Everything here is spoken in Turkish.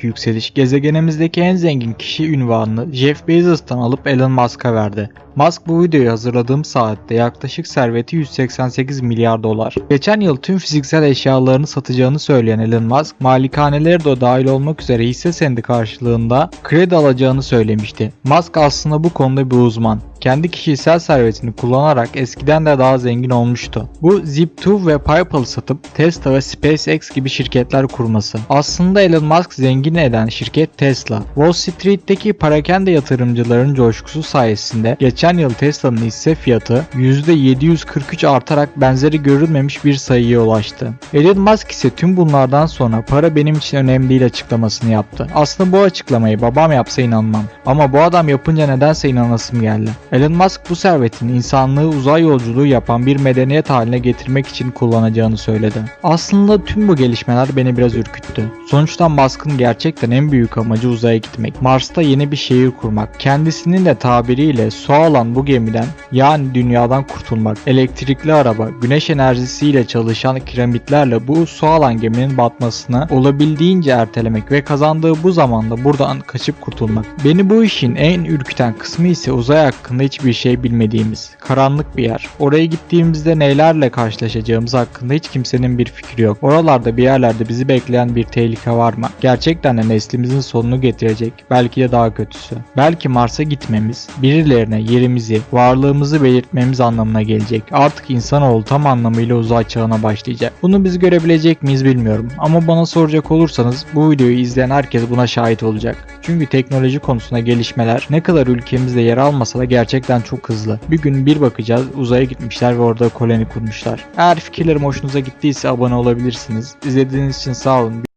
sonraki yükseliş gezegenimizdeki en zengin kişi ünvanını Jeff Bezos'tan alıp Elon Musk'a verdi. Musk bu videoyu hazırladığım saatte yaklaşık serveti 188 milyar dolar. Geçen yıl tüm fiziksel eşyalarını satacağını söyleyen Elon Musk, malikaneleri de dahil olmak üzere hisse senedi karşılığında kredi alacağını söylemişti. Musk aslında bu konuda bir uzman. Kendi kişisel servetini kullanarak eskiden de daha zengin olmuştu. Bu Zip2 ve PayPal satıp Tesla ve SpaceX gibi şirketler kurması. Aslında Elon Musk zengin eden şirket Tesla. Wall Street'teki parakende yatırımcıların coşkusu sayesinde geçen yıl Tesla'nın hisse fiyatı %743 artarak benzeri görülmemiş bir sayıya ulaştı. Elon Musk ise tüm bunlardan sonra para benim için önemli değil açıklamasını yaptı. Aslında bu açıklamayı babam yapsa inanmam. Ama bu adam yapınca nedense inanasım geldi. Elon Musk bu servetini insanlığı uzay yolculuğu yapan bir medeniyet haline getirmek için kullanacağını söyledi. Aslında tüm bu gelişmeler beni biraz ürküttü. Sonuçta Musk'ın gerçekten en büyük amacı uzaya gitmek. Mars'ta yeni bir şehir kurmak. Kendisinin de tabiriyle su alan bu gemiden yani dünyadan kurtulmak. Elektrikli araba, güneş enerjisiyle çalışan kiremitlerle bu su alan geminin batmasını olabildiğince ertelemek ve kazandığı bu zamanda buradan kaçıp kurtulmak. Beni bu işin en ürküten kısmı ise uzay hakkında hiçbir şey bilmediğimiz, karanlık bir yer. Oraya gittiğimizde nelerle karşılaşacağımız hakkında hiç kimsenin bir fikri yok. Oralarda bir yerlerde bizi bekleyen bir tehlike var mı? Gerçekten de neslimizin sonunu getirecek, belki de daha kötüsü. Belki Mars'a gitmemiz, birilerine yerimizi, varlığımızı belirtmemiz anlamına gelecek. Artık insanoğlu tam anlamıyla uzay çağına başlayacak. Bunu biz görebilecek miyiz bilmiyorum. Ama bana soracak olursanız bu videoyu izleyen herkes buna şahit olacak. Çünkü teknoloji konusunda gelişmeler ne kadar ülkemizde yer almasa da gerçekten çok hızlı. Bir gün bir bakacağız uzaya gitmişler ve orada koloni kurmuşlar. Eğer fikirlerim hoşunuza gittiyse abone olabilirsiniz. İzlediğiniz için sağ olun.